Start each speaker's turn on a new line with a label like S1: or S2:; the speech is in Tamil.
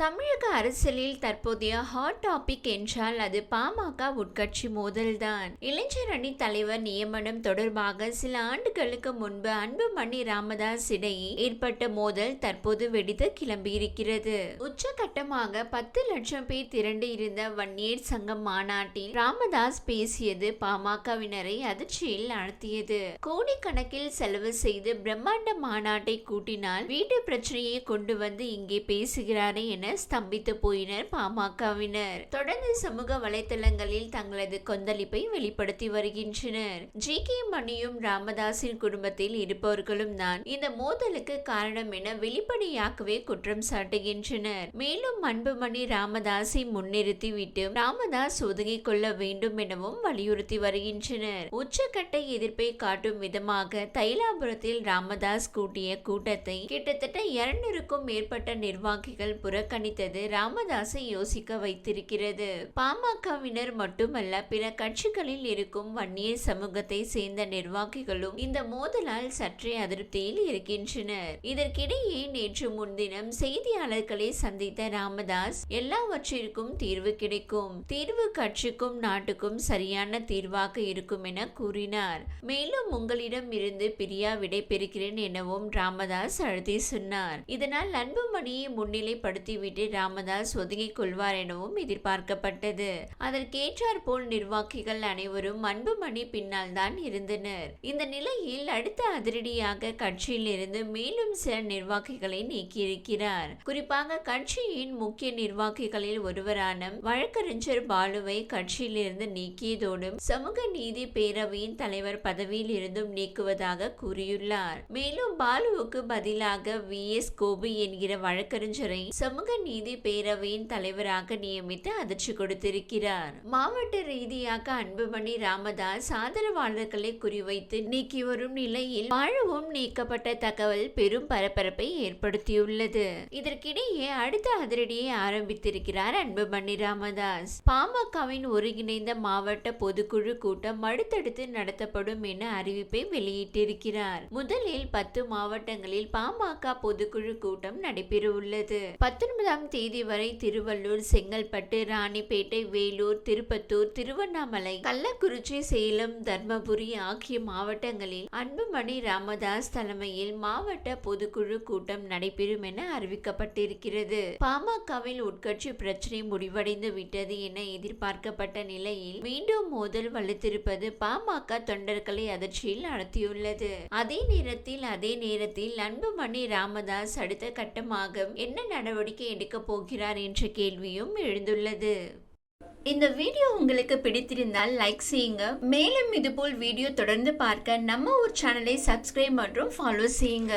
S1: தமிழக அரசியலில் தற்போதைய ஹாட் டாபிக் என்றால் அது பாமக உட்கட்சி மோதல்தான். இளைஞர் அணி தலைவர் நியமனம் தொடர்பாக சில ஆண்டுகளுக்கு முன்பு அன்புமணி ராமதாஸ் இடையே ஏற்பட்ட மோதல் தற்போது வெடித்து கிளம்பியிருக்கிறது. உச்சகட்டமாக பத்து லட்சம் பேர் திரண்டு இருந்த வன்னியர் சங்கம் மாநாட்டில் ராமதாஸ் பேசியது பாமகவினரை அதிர்ச்சியில் நடத்தியது கோடிக்கணக்கில் செலவு செய்து பிரம்மாண்ட மாநாட்டை கூட்டினால் வீட்டு பிரச்சனையை கொண்டு வந்து இங்கே பேசுகிறாரே என ஸ்தம்பித்து போயினர் பாமகவினர். தொடர்ந்து சமூக வலைதளங்களில் தங்களது கொந்தளிப்பை வெளிப்படுத்தி வருகின்றனர். ஜி. கே. மணியும் ராமதாஸின் குடும்பத்தில் இருப்பவர்களும் தான் இந்த மோதலுக்கு காரணம் என வெளிப்படையாகவே குற்றம் சாட்டுகின்றனர். மேலும் அன்புமணி ராமதாஸை முன்னிறுத்திவிட்டு ராமதாஸ் ஒதுங்கிக் கொள்ள வேண்டும் எனவும் வலியுறுத்தி வருகின்றனர். உச்சக்கட்ட எதிர்ப்பை காட்டும் விதமாக தைலாபுரத்தில் ராமதாஸ் கூட்டிய கூட்டத்தை கிட்டத்தட்ட இருநூறுக்கும் மேற்பட்ட நிர்வாகிகள் கணித்தது ராமதாஸை யோசிக்க வைத்திருக்கிறது. பாமகவினர் மட்டுமல்ல பிற கட்சிகளில் இருக்கும் வன்னியர் சமூகத்தை சேர்ந்த நிர்வாகிகளும் இந்த மோதலால் சற்றே அதிருப்தியில் இருக்கின்றனர். இதற்கிடையே நேற்று முன்தினம் செய்தியாளர்களை சந்தித்த ராமதாஸ் எல்லாவற்றிற்கும் தீர்வு கிடைக்கும். தீர்வு கட்சிக்கும் நாட்டுக்கும் சரியான தீர்வாக இருக்கும் என கூறினார். மேலும் உங்களிடம் இருந்து பிரியா விடை பெறுகிறேன் எனவும் ராமதாஸ் அழுத்தி சொன்னார். இதனால் அன்புமணியை முன்னிலைப்படுத்தி விட்டு ராமதாஸ் ஒதுங்கிக் கொள்வார் எனவும் எதிர்பார்க்கப்பட்டது. அதற்கேற்றார் போல் நிர்வாகிகள் அனைவரும் அன்புமணி பின்னால் தான் இருந்தனர். இந்த நிலையில் அடுத்த அதிரடியாக கட்சியில் இருந்து மேலும் சில நிர்வாகிகளை நீக்கியிருக்கிறார். குறிப்பாக கட்சியின் முக்கிய நிர்வாகிகளில் ஒருவரான வழக்கறிஞர் பாலுவை கட்சியிலிருந்து நீக்கியதோடும் சமூக நீதி பேரவையின் தலைவர் பதவியில் இருந்தும் நீக்குவதாக கூறியுள்ளார். மேலும் பாலுவுக்கு பதிலாக வி. எஸ். கோபி என்கிற வழக்கறிஞரை சமூக நீதி பேரவையின் தலைவராக நியமித்து அதிர்ச்சி கொடுத்திருக்கிறார். மாவட்ட ரீதியாக அன்புமணி ராமதாஸ் ஆதரவாளர்களை குறிவைத்து நீக்கி வரும் நிலையில் வாழவும் நீக்கப்பட்ட தகவல் பெரும் பரபரப்பை ஏற்படுத்தியுள்ளது. இதற்கிடையே அடுத்த அதிரடியை ஆரம்பித்திருக்கிறார் அன்புமணி ராமதாஸ். பாமகவின் ஒருங்கிணைந்த மாவட்ட பொதுக்குழு கூட்டம் அடுத்தடுத்து நடத்தப்படும் என அறிவிப்பை வெளியிட்டிருக்கிறார். முதலில் பத்து மாவட்டங்களில் பாமக பொதுக்குழு கூட்டம் நடைபெறவுள்ளது. பத்தொன்பது பத்தொன்பதாம் தேதி வரை திருவள்ளூர் செங்கல்பட்டு ராணிப்பேட்டை வேலூர் திருப்பத்தூர் திருவண்ணாமலை கள்ளக்குறிச்சி சேலம் தர்மபுரி ஆகிய மாவட்டங்களில் அன்புமணி ராமதாஸ் தலைமையில் மாவட்ட பொதுக்குழு கூட்டம் நடைபெறும் என அறிவிக்கப்பட்டிருக்கிறது. பாமகவில் உட்கட்சி பிரச்சனை முடிவடைந்து விட்டது என எதிர்பார்க்கப்பட்ட நிலையில் மீண்டும் மோதல் வலுத்திருப்பது பாமக தொண்டர்களை அதிர்ச்சியில் நடத்தியுள்ளது. அதே நேரத்தில் அதே நேரத்தில் அன்புமணி ராமதாஸ் அடுத்த கட்டமாக என்ன நடவடிக்கை எடுக்க போகிறார் என்ற கேள்வியும் எழுந்துள்ளது. இந்த வீடியோ உங்களுக்கு பிடித்திருந்தால் லைக் செய்யுங்க. மேலும் இதுபோல் வீடியோ தொடர்ந்து பார்க்க நம்ம ஒரு சேனலை சப்ஸ்கிரைப் மற்றும் ஃபாலோ செய்யுங்க.